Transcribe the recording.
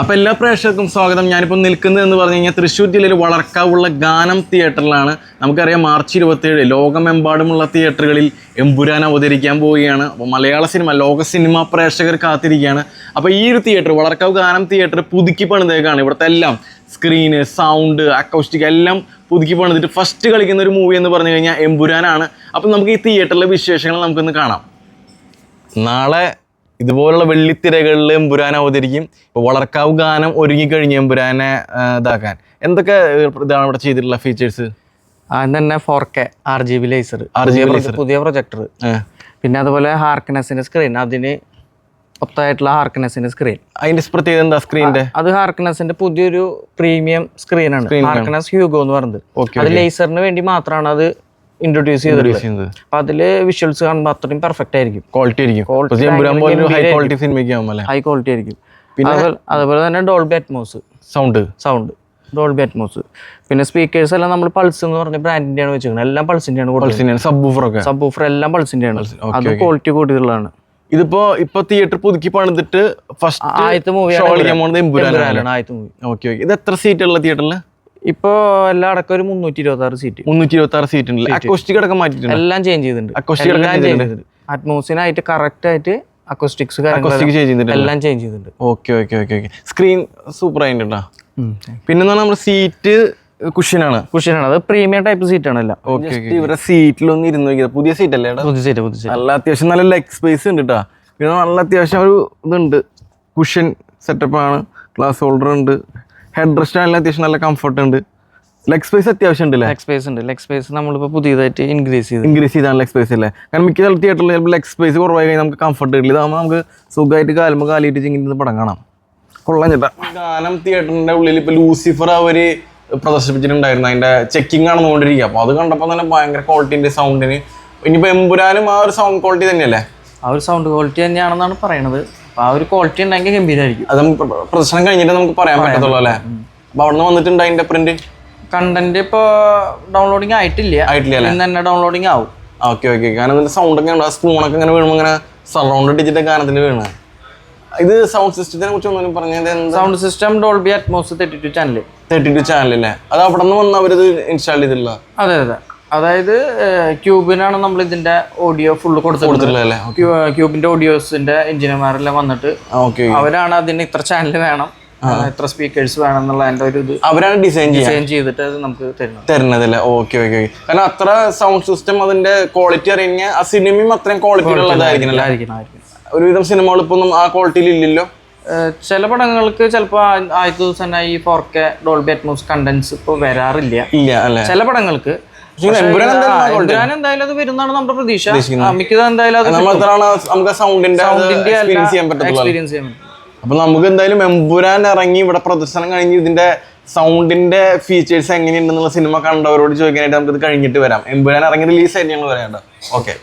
അപ്പോൾ എല്ലാ പ്രേക്ഷകർക്കും സ്വാഗതം. ഞാനിപ്പോൾ നിൽക്കുന്നത് എന്ന് പറഞ്ഞു കഴിഞ്ഞാൽ തൃശ്ശൂർ ജില്ലയിൽ വളർക്കാവുള്ള ഗാനം തിയേറ്ററിലാണ്. നമുക്കറിയാം മാർച്ച് ഇരുപത്തിയേഴ് ലോകമെമ്പാടുമുള്ള തിയേറ്ററുകളിൽ എമ്പുരാൻ അവതരിക്കാൻ പോവുകയാണ്. അപ്പോൾ മലയാള സിനിമ ലോക സിനിമ പ്രേക്ഷകർ കാത്തിരിക്കുകയാണ്. അപ്പോൾ ഈ ഒരു തിയേറ്റർ വളർക്കാവ് ഗാനം തിയേറ്റർ പുതുക്കി പണിതേക്കാണ്. ഇവിടുത്തെ എല്ലാം സ്ക്രീന് സൗണ്ട് അക്കോസ്റ്റിക് എല്ലാം പുതുക്കി പണിതിട്ട് ഫസ്റ്റ് കളിക്കുന്ന ഒരു മൂവി എന്ന് പറഞ്ഞു കഴിഞ്ഞാൽ എമ്പുരാനാണ്. അപ്പോൾ നമുക്ക് ഈ തിയേറ്ററിലെ വിശേഷങ്ങൾ നമുക്കൊന്ന് കാണാം. നാളെ ഇതുപോലുള്ള വെള്ളിത്തിരകളിൽ എമ്പുരാൻ അവതരിക്കും. ഇപ്പോൾ വളർക്കാവ് ഗാനം ഒരുങ്ങിക്കഴിഞ്ഞ് എമ്പുരാനെ ഇതാക്കാൻ. എന്തൊക്കെ ഇതാണ് ഇവിടെ ചെയ്തിട്ടുള്ള ഫീച്ചേഴ്സ് ആദ്യം തന്നെ four K R G B laser RGB laser പുതിയ പ്രൊജക്ടർ പിന്നെ അതുപോലെ ഹാർക്കനസിന്റെ സ്ക്രീൻ അതിന് ഒത്തായിട്ടുള്ള ഹാർക്കനസിന്റെ സ്ക്രീൻ അതിന്റെ പ്രത്യേകത എന്താ സ്ക്രീനിന്റെ അത് ഹാർക്കനസിന്റെ പുതിയൊരു പ്രീമിയം സ്ക്രീനാണ് ഹാർക്കനസ് ഹ്യൂഗോ എന്ന് പറയുന്നത് അത് ലേസറിന് വേണ്ടി മാത്രമാണ് അത് ഇൻട്രൊഡ്യൂസ് ചെയ്തിട്ടുള്ളത് അപ്പൊ അതിൽ വിഷ്വൽസ് കാണുമ്പോൾ അത്രയും പെർഫെക്റ്റ് ആയിരിക്കും. ക്വാളിറ്റി ആയിരിക്കും. ഹൈ ക്വാളിറ്റി സിനിമയ്ക്ക് ഹൈ ക്വാളിറ്റി ആയിരിക്കും. പിന്നെ അതുപോലെ തന്നെ Dolby Atmos sound sound Dolby Atmos പിന്നെ സ്പീക്കേഴ്സ് എല്ലാം നമ്മൾ പൾസ് എന്ന് പറഞ്ഞ ബ്രാൻഡിന്റെയാണ് വെച്ചിരിക്കുന്നത്. എല്ലാം പൾസിന്റെയാണ് സബ്ബൂഫർ സബ് ഒക്കെ. സബ് ഊഫർ എല്ലാം പൾസിന്റെയാണ് അത് ക്വാളിറ്റി കൂട്ടിയതുള്ളതാണ് ഇതിപ്പോ ഇപ്പൊ തിയേറ്റർ പുതുക്കി പണിതിട്ട് ഫസ്റ്റ് ആദ്യത്തെ മൂവി ആദ്യത്തെ മൂവി ഓക്കെ ഓക്കെ ഇത് എത്ര സീറ്റ് ഉള്ള തിയേറ്ററിൽ ഇപ്പൊ എല്ലാം അടക്കം ഒരു മുന്നൂറ്റി ഇരുപത്തി ആറ് സീറ്റ് മുന്നൂറ്റി ഇരുപത്തി ആറ് സീറ്റ് ഉണ്ട് അക്കോസ്റ്റിക് അടക്കം മാറ്റിയിട്ടുണ്ട്? എല്ലാം ചേഞ്ച് ചെയ്തിട്ടുണ്ട്. അക്കോസ്റ്റിക് അടക്കം ചേഞ്ച് ചെയ്തിട്ടുണ്ട്. അറ്റ്മോസിനായിട്ട് കറക്റ്റ് ആയിട്ട് അക്കോസ്റ്റിക്സ് അക്കോസ്റ്റിക് ചെയ്തിട്ടുണ്ട്. എല്ലാം ചേഞ്ച് ചെയ്തിട്ടുണ്ട്. Okay okay okay okay screen super ആയിട്ടാ പിന്നെ നമ്മുടെ സീറ്റ് കുഷ്യനാണ് കുഷ്യനാണ് അത് പ്രീമിയം ടൈപ്പ് സീറ്റ് ആണല്ല ഇവരുടെ സീറ്റിലൊന്നും ഇരുന്ന് നോക്കിയത്. പുതിയ സീറ്റ് അല്ലേ പുതിയ സീറ്റ് പുതിയ സീറ്റ് നല്ല അത്യാവശ്യം നല്ല ലെഗ് സ്പേസ് ഉണ്ട് കേട്ടോ പിന്നെ നല്ല അത്യാവശ്യം ഒരു ഇതുണ്ട്. കുഷ്യൻ സെറ്റപ്പ് ആണ്. ഗ്ലാസ് ഹോൾഡർ ഉണ്ട്. ഹെഡ് റെസ്റ്റ് ആണെങ്കിൽ അത്യാവശ്യം നല്ല കംഫർട്ട് ഉണ്ട്. ലെഗ് സ്പേസ് അത്യാവശ്യം ഉണ്ട് ലെഗ് സ്പേസ് ഉണ്ട്. ലെഗ് സ്പേസ് നമ്മളിപ്പോൾ പുതിയതായിട്ട് ഇൻക്രീസ് ചെയ്ത്. ഇൻക്രീസ് ചെയ്താണ് ലെഗ് സ്പേസ് അല്ലേ? കാരണം മിക്ക തിയേറ്ററിൽ ചിലപ്പോൾ ലെഗ് സ്പേസ് കുറവായി കഴിഞ്ഞാൽ നമുക്ക് കംഫർട്ട് കിട്ടില്ല. ഇതാകുമ്പോൾ നമുക്ക് സുഖമായിട്ട് കാലുമ്പോൾ കാലിയിട്ട് ചിങ്ങിട്ട് പടം കാണാം. കൊള്ളാൻ ചേട്ടാ. ഗാനം തിയേറ്ററിന്റെ ഉള്ളിൽ ഇപ്പോൾ ലൂസിഫർ അവർ പ്രദർശിപ്പിച്ചിട്ടുണ്ടായിരുന്നു. അതിന്റെ ചെക്കിംഗ് ആണ് നടന്നുകൊണ്ടിരിക്കുക. അപ്പോൾ അത് കണ്ടപ്പോൾ തന്നെ ഭയങ്കര ക്വാളിറ്റിന്റെ സൗണ്ടിന് ഇനിയിപ്പോൾ എമ്പുരാനും ആ ഒരു സൗണ്ട് ക്വാളിറ്റി തന്നെയല്ലേ? ആ ഒരു സൗണ്ട് ക്വാളിറ്റി തന്നെയാണെന്നാണ് പറയണത്. ആ ഒരു ക്വാളിറ്റി ഉണ്ടെങ്കിൽ ഗംഭീരമായിരിക്കും അത് നമുക്ക് പ്ര- പ്രദർശനം കഴിഞ്ഞിട്ട് നമുക്ക് പറയാൻ പറ്റത്തുള്ളൂ അല്ലേ? അപ്പൊ അവിടെ നിന്ന് വന്നിട്ടുണ്ട് അതിന്റെ പ്രിന്റ് കണ്ടന്റ് ഇപ്പോൾ ഡൗൺലോഡിങ് ആയിട്ടില്ല. ആയിട്ടില്ല ഇന്ന് തന്നെ ഡൗൺലോഡിങ് ആവും. ഓക്കെ ഓക്കെ കാരണം ഇതിന്റെ സൗണ്ട് ഒക്കെ ഉണ്ട് സ്പൂണൊക്കെ ഇങ്ങനെ വീഴുമ്പോൾ ഇങ്ങനെ സറൗണ്ട് ഡിജിറ്റൽ ഗാനത്തിൽ വീണ്. ഇത് സൗണ്ട് സിസ്റ്റത്തിനെ കുറിച്ച് ഒന്നും പറഞ്ഞത് sound system Dolby Atmos thirty two channel thirty two channel അല്ലേ? അത് അവിടെ നിന്ന് വന്ന് അവരത് ഇൻസ്റ്റാൾ ചെയ്തിട്ടുള്ള അതെ അതെ. അതായത് ക്യൂബിനാണ് നമ്മൾ ഇതിന്റെ ഓഡിയോ ഫുള്ള് കൊടുത്തിട്ടുള്ളത് ക്യൂബിന്റെ ഓഡിയോസിന്റെ എഞ്ചിനീയർമാരെല്ലാം വന്നിട്ട് അവരാണ് അതിന് ഇത്ര ചാനൽ വേണം. എത്ര സ്പീക്കേഴ്സ് വേണം എന്നുള്ള അതിന്റെ ഒരു ഇത് അവരാണ് ഡിസൈൻ ഡിസൈൻ ചെയ്തിട്ട് അത് നമുക്ക് തരുന്നത്. തരുന്നതല്ലേ? Okay okay okay. കാരണം അത്ര സൗണ്ട് സിസ്റ്റം അതിന്റെ ക്വാളിറ്റി അറിയുന്ന ആ സിനിമയും അത്രയും ക്വാളിറ്റി ആയിരിക്കണം ഒരുവിധം സിനിമകൾ ഇപ്പൊ ഒന്നും ആ ക്വാളിറ്റിയിൽ ഇല്ലല്ലോ? ചില പടങ്ങൾക്ക് ചിലപ്പോ ആദ്യത്തെ ദിവസം തന്നെ ഈ four K Dolby Atmos contents ഇപ്പോൾ വരാറില്ല. ചില പടങ്ങൾക്ക് എന്തായാലും ആ, എമ്പുരാൻ എന്തായാലും അത് വരുന്നതാണ് നമ്മുടെ പ്രതീക്ഷ. ആ, മിക്കത് എന്തായാലും അത് നമ്മൾ എത്രയാണ് നമുക്ക് സൗണ്ടിന്റെ എക്സ്പീരിയൻസ് ചെയ്യാൻ പറ്റത്തുള്ളൂ. എക്സ്പീരിയൻസ് ചെയ്യാൻ പറ്റും. അപ്പൊ നമുക്ക് എന്തായാലും എമ്പുരാൻ ഇറങ്ങി ഇവിടെ പ്രദർശനം കഴിഞ്ഞ് ഇതിന്റെ സൗണ്ടിന്റെ ഫീച്ചേഴ്സ് എങ്ങനെയുണ്ടെന്നുള്ള സിനിമ കണ്ടവരോട് ചോദിക്കാനായിട്ട് നമുക്ക് ഇത് കഴിഞ്ഞിട്ട് വരാം. എമ്പുരാൻ ഇറങ്ങി റിലീസ് ആയിട്ട് ഞങ്ങൾ വരാം ഓക്കെ